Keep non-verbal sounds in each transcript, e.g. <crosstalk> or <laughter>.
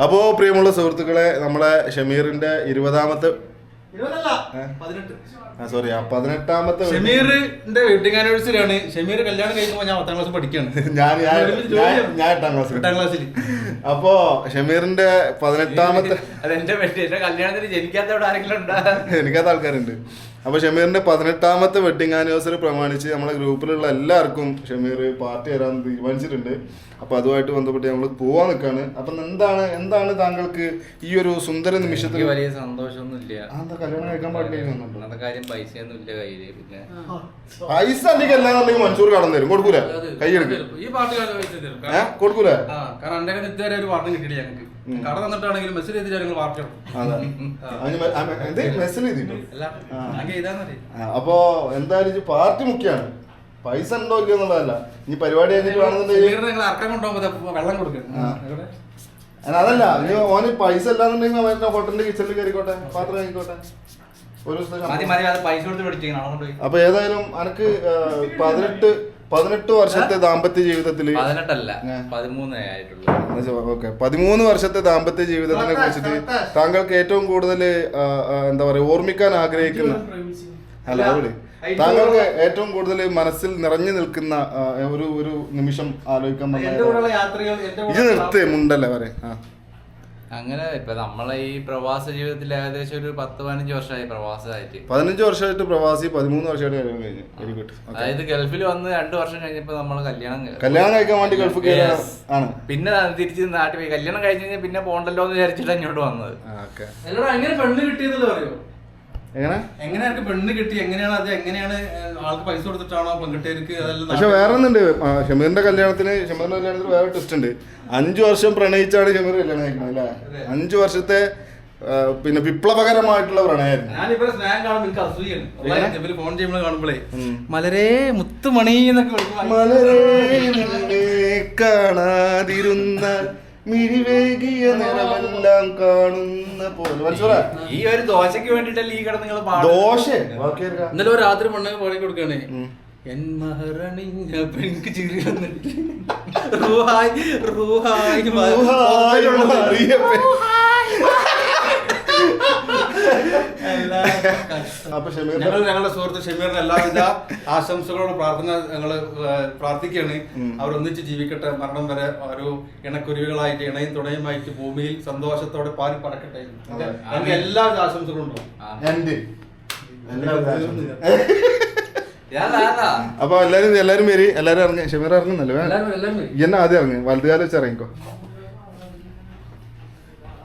അപ്പോൾ പ്രിയമുള്ള സുഹൃത്തുക്കളെ നമ്മളെ ഷമീറിന്റെ ഇരുപതാമത്തെ സോറി പതിനെട്ടാമത്തെ ഷമീറിന്റെ വെഡിങ് ആനിവേഴ്സറി ആണ്. ഷമീർ കല്യാണം കഴിക്കുമ്പോൾ ഞാൻ പത്താം ക്ലാസ് പഠിക്കുകയാണ്. <laughs> ഞാൻ ഞാൻ എട്ടാം ക്ലാസ്സിൽ. എട്ടാം ക്ലാസ്സിൽ അപ്പോ ഷമീറിന്റെ പതിനെട്ടാമത്തെ അതെന്റെ കല്യാണത്തിന് ജനിക്കാത്ത ആരെങ്കിലും ഉണ്ടാ? <laughs> എനിക്കത് ആൾക്കാരുണ്ട്. അപ്പൊ ഷമീറിന്റെ പതിനെട്ടാമത്തെ വെഡിങ് ആനിവേഴ്സറി പ്രമാണിച്ച് നമ്മളെ ഗ്രൂപ്പിലുള്ള എല്ലാവർക്കും ഷമീർ പാർട്ടി തരാൻ തീരുമാനിച്ചിട്ടുണ്ട്. അപ്പൊ അതുമായിട്ട് ബന്ധപ്പെട്ട് നമ്മൾ പോവാൻ നിൽക്കാണ് അപ്പൊ എന്താണ് എന്താണ് താങ്കൾക്ക് ഈ ഒരു സുന്ദര നിമിഷത്തിൽ വലിയ സന്തോഷമൊന്നുമില്ല. എന്താ കല്യാണം കഴിക്കാൻ പാടില്ല കാര്യം പൈസയൊന്നും ഇല്ല കയ്യിൽ പിന്നെ പൈസ അല്ലെങ്കിൽ എല്ലാന്നുണ്ടെങ്കിൽ മൻസൂർ കടന്നു തരും. കൊടുക്കൂല? കൈയെടുക്ക് ഈ പാട്ട് കൊടുക്കൂല? കാരണം കയ്യിൽ ഇതുവരെ ഒരു പാട്ടും കിട്ടിയില്ല ഞങ്ങൾക്ക് കട തന്നിട്ടാണെങ്കിലും മെസ്സേജ് ചെയ്തിട്ട് ഞങ്ങൾ ആ, അപ്പൊ എന്തായാലും പാർട്ടി മുഖ്യാണ്. പൈസ ഉണ്ടോ ഇല്ല എന്നുള്ളതല്ല. ഈ പരിപാടി വെള്ളം കൊടുക്കും. അതല്ല ഇനി ഓന് പൈസ ഇല്ലാന്നുണ്ടെങ്കിൽ അവന്റെ ഹോട്ടലിന്റെ കിച്ചണിൽ കയറിക്കോട്ടെ? പാത്രം കഴിക്കോട്ടെ ഒരു ദിവസം അപ്പൊ ഏതായാലും അനക്ക് പതിനെട്ട് പതിനെട്ട് വർഷത്തെ ദാമ്പത്യ ജീവിതത്തിൽ പതിനെട്ടല്ല ഏ. പതിമൂന്നേ ആയിട്ടുള്ളൂ. ഓക്കെ. പതിമൂന്ന് വർഷത്തെ ദാമ്പത്യ ജീവിതത്തിനെ കുറിച്ചിട്ട് താങ്കൾക്ക് ഏറ്റവും കൂടുതൽ എന്താ പറയാ ഓർമ്മിക്കാൻ ആഗ്രഹിക്കുന്ന അല്ല അവിടെ താങ്കൾക്ക് ഏറ്റവും കൂടുതൽ മനസ്സിൽ നിറഞ്ഞു നിൽക്കുന്ന ഒരു ഒരു നിമിഷം ആലോചിക്കാൻ ഇത് നിർത്തേ മുണ്ടല്ലേ പറയാ. ആ. അങ്ങനെ ഇപ്പൊ നമ്മളെ ഈ പ്രവാസ ജീവിതത്തിൽ ഏകദേശം ഒരു പത്ത് പതിനഞ്ച് വർഷമായി പ്രവാസമായിട്ട്. പതിനഞ്ച് വർഷമായിട്ട് പ്രവാസി പതിമൂന്ന് വർഷമായിട്ട് കല്യാണം കഴിഞ്ഞു വെരി ഗുഡ് അതായത് ഗൾഫിൽ വന്ന് രണ്ടു വർഷം കഴിഞ്ഞപ്പോ നമ്മൾ കല്യാണം കല്യാണം കഴിക്കാൻ വേണ്ടി ഗൾഫ് ആണ്. പിന്നെ തിരിച്ച് നാട്ടിൽ പോയി. കല്യാണം കഴിഞ്ഞു കഴിഞ്ഞാൽ പിന്നെ പോണ്ടല്ലോ എന്ന് വിചാരിച്ചിട്ട് ഇങ്ങോട്ട് വന്നത്. അങ്ങനെ പെണ്ണ് കിട്ടിയതല്ലോ അറിയോ എങ്ങനെ? എങ്ങനെയാണ് പെണ്ണ് കിട്ടി? എങ്ങനെയാണ് അത്? എങ്ങനെയാണ് ആൾക്ക് പൈസ കൊടുത്തിട്ടാണോ പെൺകുട്ടികൾക്ക് അതെല്ലാം പക്ഷെ വേറെ ഒന്നുണ്ട്. ഷമീറിന്റെ കല്യാണത്തിന് ഷമീറിന്റെ കല്യാണത്തിന് വേറെ ട്വിസ്റ്റ് ഉണ്ട്. അഞ്ചു വർഷം പ്രണയിച്ചാണ് ഷമീർ കല്യാണം കഴിക്കുന്നത് അല്ലേ? അഞ്ചു വർഷത്തെ പിന്നെ വിപ്ലവകരമായിട്ടുള്ള പ്രണയമായിരുന്നു. ഫോൺ ചെയ്യുമ്പോൾ കാണുമ്പോഴേ മലരേ മുത്തുമണി എന്നൊക്കെ മലരേ കാണാതിരുന്ന മിഴിവേകിയ നിറമെല്ലാം കാണുന്ന പോലെ. ഈ ഒരു ദോശക്ക് വേണ്ടിട്ടല്ലേ ഈ കട നിങ്ങൾ ദോശ? ഇന്നലെ രാത്രി മണ്ണ് പാടി കൊടുക്കണേ എൻ മഹറണിഞ്ഞ പെൺക്ക് ചിരി വന്നിട്ട്. റൂഹായ് റൂഹായ് റൂഹായ്. അപ്പൊ ഷമീർ ഞങ്ങൾ ഞങ്ങളുടെ സുഹൃത്ത് ഷമീറിന് എല്ലാവിധ ആശംസകളോട് പ്രാർത്ഥന ഞങ്ങൾ പ്രാർത്ഥിക്കുകയാണ്. അവരൊന്നിച്ച് ജീവിക്കട്ടെ. മരണം വരെ ഒരു ഇണക്കുരുവികളായിട്ട് ഇണയും തുണയുമായിട്ട് ഭൂമിയിൽ സന്തോഷത്തോടെ പാരി പറക്കട്ടെ. ഞങ്ങൾക്ക് എല്ലാവിധ ആശംസകളും അപ്പൊ എല്ലാരും എല്ലാരും വരി. എല്ലാരും ഇറങ്ങി. ഷമീർ ഇറങ്ങുന്നല്ലോ എന്നാ ആദ്യം ഇറങ്ങി? വലുതുകാലം വെച്ച് ഇറങ്ങിക്കോ.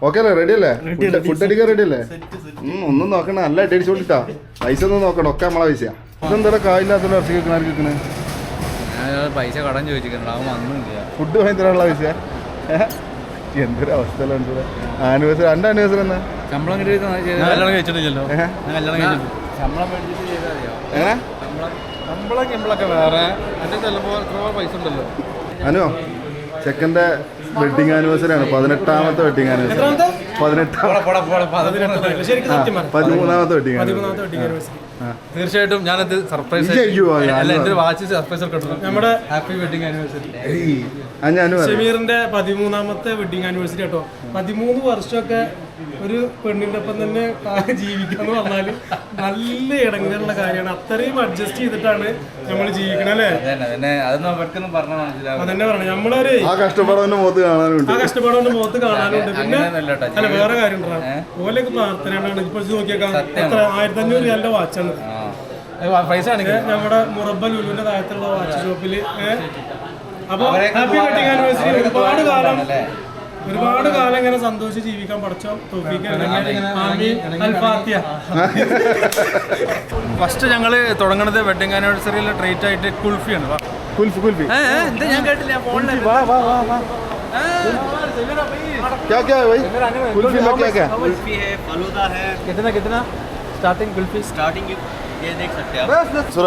ഓക്കെ അല്ലേ? റെഡി അല്ലേ? ഫുഡ് അടിക്കാൻ റെഡി അല്ലേ? ഒന്നും നോക്കണ നല്ല അടി അടിച്ചോണ്ടിട്ടാ പൈസ ഒന്നും നോക്കണം ഒക്കെ നമ്മളെ പൈസ ഇതെന്താ കായില്ലാത്ത ഇറച്ചി കേൾക്കണ ആർക്ക് കേൾക്കണേ ഞാൻ പൈസ കടം ചോദിച്ചിട്ടുണ്ട്. അവൻ വന്നില്ല. ഫുഡ് വാങ്ങി തരാനുള്ള പൈസ? എന്തൊരു അവസ്ഥ ആനിവേഴ്സറി രണ്ട് ആനിവേഴ്സറി എന്നാ? ശമ്പളം കഴിച്ചിട്ടില്ലല്ലോ. ശമ്പളം എങ്ങനെ? ശമ്പളം വേറെ. ചിലപ്പോൾ പൈസ ഉണ്ടല്ലോ. അനു ചെക്കന്റെ വെഡിങ് ആനിവേഴ്സറി ആണ്. പതിനെട്ടാമത്തെ വെഡിങ് ആനിവേഴ്സറി പതിമൂന്നാമത്തെ വെഡിങ് ആനിവേഴ്സറി തീർച്ചയായിട്ടും ഞാനത് സർപ്രൈസ് വാച്ച് സർപ്രൈസ്. നമ്മുടെ ഹാപ്പി വെഡിങ് ആനിവേഴ്സറി. ഷമീറിന്റെ പതിമൂന്നാമത്തെ വെഡിങ് ആനിവേഴ്സറി കേട്ടോ പതിമൂന്ന് വർഷമൊക്കെ ഒരു പെണ്ണിന്റെ ഒപ്പം തന്നെ ജീവിക്കാന്ന് എന്ന് പറഞ്ഞാൽ നല്ല ഇടങ്ങളുള്ള കാര്യമാണ്. അത്രയും അഡ്ജസ്റ്റ് ചെയ്തിട്ടാണ് നമ്മൾ ജീവിക്കണല്ലേ അതന്നെ പറഞ്ഞു നമ്മളൊരു ആ കഷ്ടപ്പാടവന്റെ മുഖത്ത് കാണാനുണ്ട്. ആ മുഖത്ത് കാണാനുണ്ട്. പിന്നെ. അല്ല വേറെ കാര്യം ഓലൊക്കെ പ്രാർത്ഥനയാണ്. ഇപ്പൊ നോക്കിയേക്കാം. എത്ര? ആയിരത്തി അഞ്ഞൂറ് രൂപ വാച്ചാണ് നമ്മുടെ മുറബ ലുലുവിന്റെ താഴത്തുള്ള വാച്ച് ഷോപ്പിൽ അപ്പൊ ഹാപ്പി വെഡിങ് ആനിവേഴ്സറി ഒരുപാട് കാലം ഒരുപാട് കാലം ഇങ്ങനെ സന്തോഷിച്ച് ജീവിക്കാൻ പഠിച്ചോ അൽഫാത്തിയ ഫസ്റ്റ് ഞങ്ങള് തുടങ്ങണത് വെഡിങ് ആനിവേഴ്സറിയിലെ ട്രീറ്റ് ആയിട്ട് കുൽഫിയാണ് വാ. കുൽഫി കുൽഫി എന്താ ഞാൻ കേട്ടില്ല ഫോണിൽ വാ വാ വാ വാ क्या क्या है भाई कुल्फी में क्या क्या कुल्फी है फलूदा है कितना कितना स्टार्टिंग कुल्फी स्टार्टिंग ये देख सकते हैं आप സുറ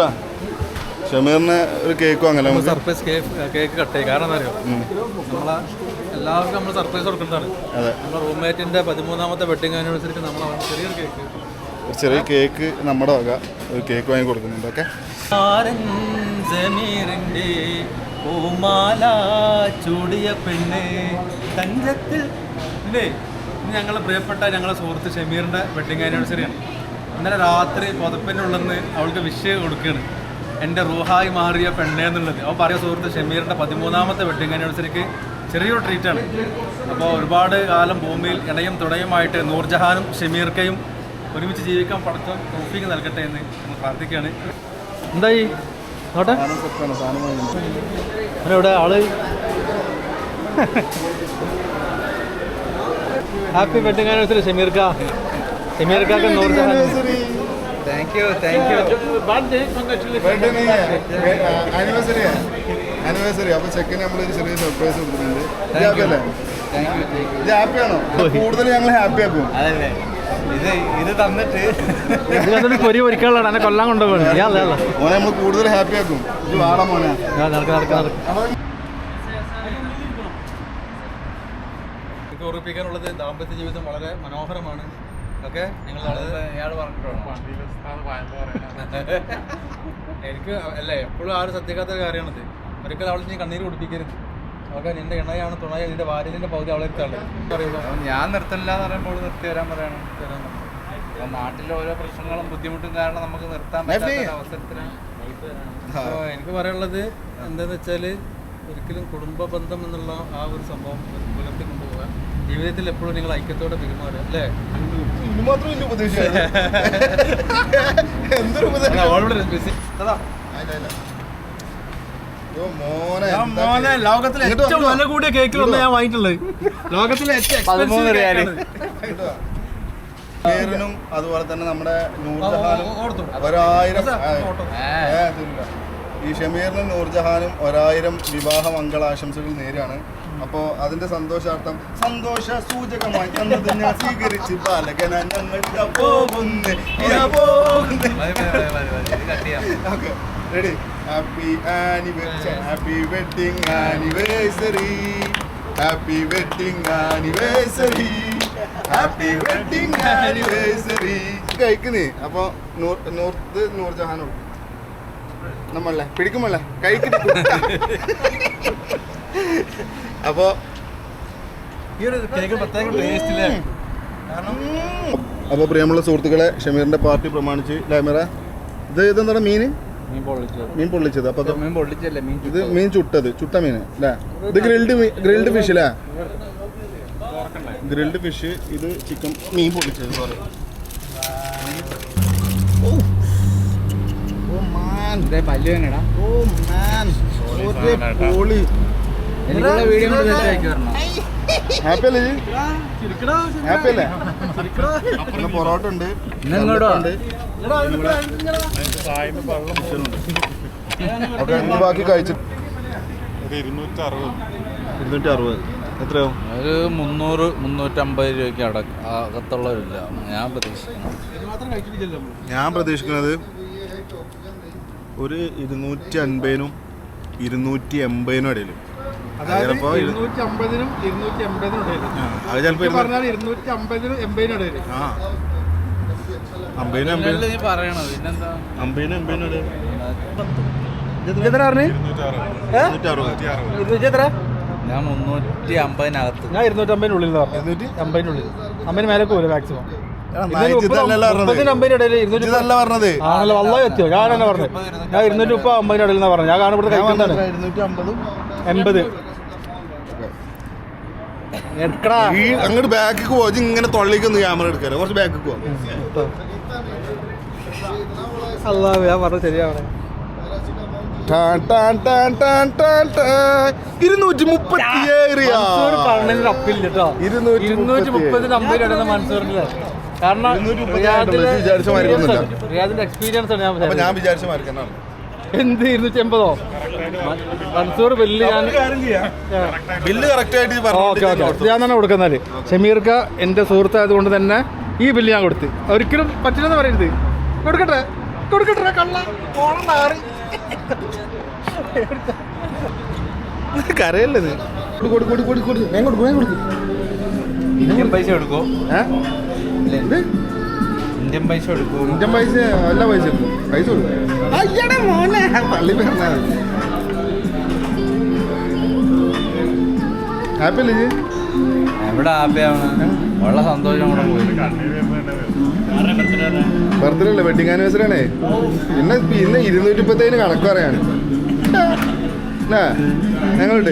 ഷമീറിന് ഒരു കേക്കോ അങ്ങനെ സർപ്രൈസ് കേക്ക് കട്ട് ചെയ്യും. കാരണം എന്താ അറിയോ നമ്മളെ എല്ലാവർക്കും നമ്മൾ സർപ്രൈസ് കൊടുക്കുന്നതാണ്. നമ്മുടെ റൂംമേറ്റിന്റെ പതിമൂന്നാമത്തെ വെഡിങ് ആനിവേഴ്സറിക്ക് നമ്മൾ ചെറിയൊരു കേക്ക് ഒരു ചെറിയ കേക്ക് നമ്മുടെ വക ഒരു കേക്ക് വാങ്ങി കൊടുക്കുന്നുണ്ട് ഓക്കെ ജമീറിന്റെ പൂമാല ചൂടിയ പെണ്ണ് തഞ്ചത്തിൽ. ഇന്ന് ഞങ്ങളെ പ്രിയപ്പെട്ട ഞങ്ങളെ സുഹൃത്ത് ഷമീറിന്റെ വെഡിങ് ആനിവേഴ്സറിയാണ് ഇന്നലെ രാത്രി പുതപ്പിനുള്ളെന്ന് അവൾക്ക് വിഷ് കൊടുക്കുകയാണ്. എന്റെ റൂഹായി മാറിയ പെണ്ണേ എന്നുള്ളത്. അവൻ പറയാ സുഹൃത്ത് ഷമീറിന്റെ പതിമൂന്നാമത്തെ വെഡിങ് ആനിവേഴ്സറിക്ക് ചെറിയൊരു ട്രീറ്റാണ് അപ്പോൾ ഒരുപാട് കാലം ഭൂമിയിൽ ഇണയും തുടയുമായിട്ട് നൂർജഹാനും ഷമീർക്കയും ഒരുമിച്ച് ജീവിക്കാൻ പടക്കം തോഫിക്ക് നൽകട്ടെ എന്ന് നമ്മൾ പ്രാർത്ഥിക്കുകയാണ്. എന്തായി? നോട്ടെ. എവിടെ ആൾ. ഹാപ്പി വെഡിങ് ആനിവേഴ്സറി ഷമീർക്ക. ഷമീർക്കാക്ക് Noorjahan thank you thank you anniversary anniversary അപ്പൊ ചെക്കന് നമ്മളൊരു ചെറിയ സർപ്രൈസ് കൊടുക്കുന്നുണ്ട് ഇത് happy അല്ലേ താങ്ക് യു താങ്ക് യു ഇത് ഹാപ്പി ആണോ കൂടുതൽ ഞങ്ങൾ ഹാപ്പി ആക്കും. അതല്ലേ. ഇത് ഇത് തന്നിട്ട്. പൊരി പൊരിക്കാനുള്ളതാണ് എന്നെ കൊല്ലാൻ കൊണ്ടുപോകണം. ഞാൻ അല്ല? മോനെ നമ്മൾ കൂടുതൽ ഹാപ്പി ആക്കും. ഇത് വാടാ മോനെ. നടക്ക നടക്ക നടക്ക. അപ്പൊ എനിക്ക് ഓർമ്മിപ്പിക്കാനുള്ളത് ദാമ്പത്യ ജീവിതം വളരെ മനോഹരമാണ്. ഓക്കെ? നിങ്ങൾ വളരെ ഇയാൾ പറഞ്ഞിട്ടുണ്ടോ എനിക്ക് അല്ല എപ്പോഴും ആരും സത്യക്കാത്ത ഒരു കാര്യമാണിത്. ഒരിക്കലും അവൾ നീ കണ്ണീര് കുടിപ്പിക്കരുത്. അവൾക്ക് നിന്റെ ഇണയാണ് തുണയ നിന്റെ ഭാര്യന്റെ പകുതി അവളെ എടുത്താണ്. ഞാൻ നിർത്തണില്ല എന്ന് പറയുമ്പോൾ നിർത്തി വരാൻ പറയണം. നാട്ടിലെ ഓരോ പ്രശ്നങ്ങളും ബുദ്ധിമുട്ടും കാരണം നമുക്ക് നിർത്താൻ പറ്റാത്ത അപ്പോൾ എനിക്ക് പറയാനുള്ളത് എന്താന്ന് വെച്ചാൽ ഒരിക്കലും കുടുംബ ബന്ധം എന്നുള്ള ആ ഒരു സംഭവം പുലർത്തി ജീവിതത്തിൽ എപ്പോഴും നിങ്ങൾ ഐക്യത്തോടെ പെരുമാറുക അല്ലേ ഇത് മാത്രം ഉപദേശം എന്തൊരു ഉപദേശം മോനെ എന്താ മോനെ ലോകത്തിലെ ഇങ്ങോട്ട് ഏറ്റവും വാ. വില കൂടിയ കേക്കിലൊന്ന് ഞാൻ വാങ്ങിയിട്ടുള്ളത് ലോകത്തിലെ ഏറ്റവും പതിമൂന്ന് expensive റിയാൽ. കേക്കാണ്. കേട്ടോ? പേരിനും അതുപോലെ തന്നെ നമ്മുടെ നൂർജഹാനും. ഒരായിരം ആ, ഏ. ഏ, ഈ ഷമീറിനും നൂർജഹാനും ഒരായിരം വിവാഹ മംഗളാശംസകൾ നേരാണ് അപ്പോ അതിന്റെ സന്തോഷാർത്ഥം സന്തോഷ സൂചകമായി തന്നത് ഞാൻ സ്വീകരിച്ച് ബാലകന ഞങ്ങൾ പോകുന്നു. Okay ready happy anniversary happy wedding anniversary happy wedding anniversary happy wedding anniversary കഴിക്കുന്നേ? അപ്പൊ നൂർ നൂർത്ത് നൂർജഹാനോട്. നമ്മളെ പിടിക്കുമല്ലേ കഴിക്കുന്നു <laughs> അപ്പോ ഈ ഒരു കേക്ക് പ്രത്യേക ടേസ്റ്റ് ഇല്ലേ കാരണം അപ്പോൾ പ്രിയമുള്ള സുഹൃത്തുക്കളെ ഷമീറിന്റെ പാർട്ടി പ്രമാണിച്ച് ലാമറ ഇത് ഇതെന്താണ് മീൻ? മീൻ പൊള്ളിച്ചത്. മീൻ പൊള്ളിച്ചത്. അപ്പൊ മീൻ പൊള്ളിച്ചല്ലേ മീൻ ഇത് മീൻ ചുട്ടത്. ചുട്ട മീൻ അല്ലേ ഇത് ഗ്രിൽഡ് ഗ്രിൽഡ് ഫിഷ് അല്ലേ ഗ്രിൽഡ് ഫിഷ് ഇത് ചിക്കൻ മീൻ പൊള്ളിച്ചത് സോറി ഓ. മാൻ. ഇതേ പല്ല് വേണടാ ഓ മാൻ. പൊളി. ഹാപ്പി അല്ലേ? ഹാപ്പി അല്ലേ? പിന്നെ പൊറോട്ട ഉണ്ട്. ഇന്ന് ഇങ്ങോട്ട് വാ. ഉണ്ട് ഓക്കെ ഇനി ബാക്കി കഴിച്ചു. ഇരുന്നൂറ്റി അറുപത് എത്രയാവും? ഒരു മുന്നൂറ് മുന്നൂറ്റമ്പത് രൂപയ്ക്ക് അടക്ക അകത്തുള്ളവരില്ല. ഞാൻ പ്രതീക്ഷിക്കണം ഞാൻ പ്രതീക്ഷിക്കുന്നത് ഒരു ഇരുന്നൂറ്റി അൻപതിനും ഇരുന്നൂറ്റി എൺപതിനും ഇടയിൽ ചിലപ്പോ ഇരു- ഇരുന്നൂറ്റി അമ്പതിനും ഇരുന്നൂറ്റി എൺപതിനും ഇടയിൽ. ആ, അത് ചിലപ്പോ ഇരുന്നൂ- പറഞ്ഞാൽ ഇരുന്നൂറ്റി അമ്പതിനും എൺപതിനും ഇടയിൽ. ആ. അമ്പതിനും ഇല്ലല്ലോ അമ്പതിനും നീ പറയണത്? പിന്നെന്താ? അമ്പതിനും എൺപതിനും ഇടയിൽ. എത്ര പറഞ്ഞു? ഇരുന്നൂറ്റി എത്ര? ഞാൻ മുന്നൂറ്റി അമ്പതിനകത്ത് ഞാൻ ഇരുന്നൂറ്റമ്പതിനുള്ളിൽ ഇരുന്നൂറ്റി? അമ്പതിനുള്ളിൽ അമ്പതിന് മേലെ പോലും മാക്സിമം ഇതല്ലല്ലോ പറഞ്ഞത്? മുപ്പതിന് അമ്പതിന് ഇടയിൽ ഇരുന്നൂറ്റി ഇതല്ല പറഞ്ഞത്? ആണല്ലോ വല്ല എത്തിയോ? ഞാൻ തന്നെ പറഞ്ഞു ഞാൻ ഇരുന്നൂറ്റി മുപ്പത് അമ്പതിന് ഇടയിൽ എന്നാ പറഞ്ഞു ഞാൻ കാണുമ്പോൾ കഴിക്കുന്നതാണ് എൺപത്. ഈ അങ്ങോട്ട് ബാക്കിക്ക് പോവാ ഇങ്ങനെ തൊള്ളിക്കൊന്ന് ക്യാമറ എടുക്കാറ് കുറച്ച് ബാക്കിക്ക് പോവാം ഞാൻ. ഇരുന്നൂറ്റി ഇരുന്നൂറ്റി മുപ്പതിന് കാരണം. റിയാദിന്റെ എക്സ്പീരിയൻസ് ആണ് ഞാൻ എന്ത് ഇരുന്നൂറ്റി എൺപതോ മൻസൂർ ബില്ല് ഞാൻ ബില്ല് കറക്റ്റ് ആയിട്ട് ഓക്കെ ഓക്കെ. പറഞ്ഞു ഞാൻ തന്നെ കൊടുക്കുന്നത് ഷമീർക്ക എന്റെ സുഹൃത്തായതുകൊണ്ട് തന്നെ ഈ ബില്ല് ഞാൻ കൊടുത്ത്. ഒരിക്കലും പറ്റില്ലെന്ന് പറയരുത്. കൊടുക്കട്ടെ? കൊടുക്കട്ടെ കള്ള? കരയല്ലേ നീ? കൊടു കൊടു കൊടു കൊടു ഞാൻ കൊടുക്കും ഞാൻ കൊടുക്കും. ഇന്ത്യൻ പൈസ എടുക്കോ ഇന്ത്യൻ പൈസ എടുക്കോ ഇന്ത്യൻ പൈസ എല്ലാ പൈസ എടുക്കും പൈസ കൊടുക്കും. അയ്യടെ മോനെ. പറഞ്ഞാൽ എവിടെ ഹാപ്പിയാണ്? ഉള്ള സന്തോഷം കൂടെ പോയി. ബർത്ത്ഡേ അല്ലേ വെഡിങ് ആനിവേഴ്സറി ആണേ. ഇന്ന് ഇന്ന് ഇരുന്നൂറ്റി മുപ്പത്തേന് കണക്ക് പറയാണ് <laughs> ഞങ്ങളുണ്ട്.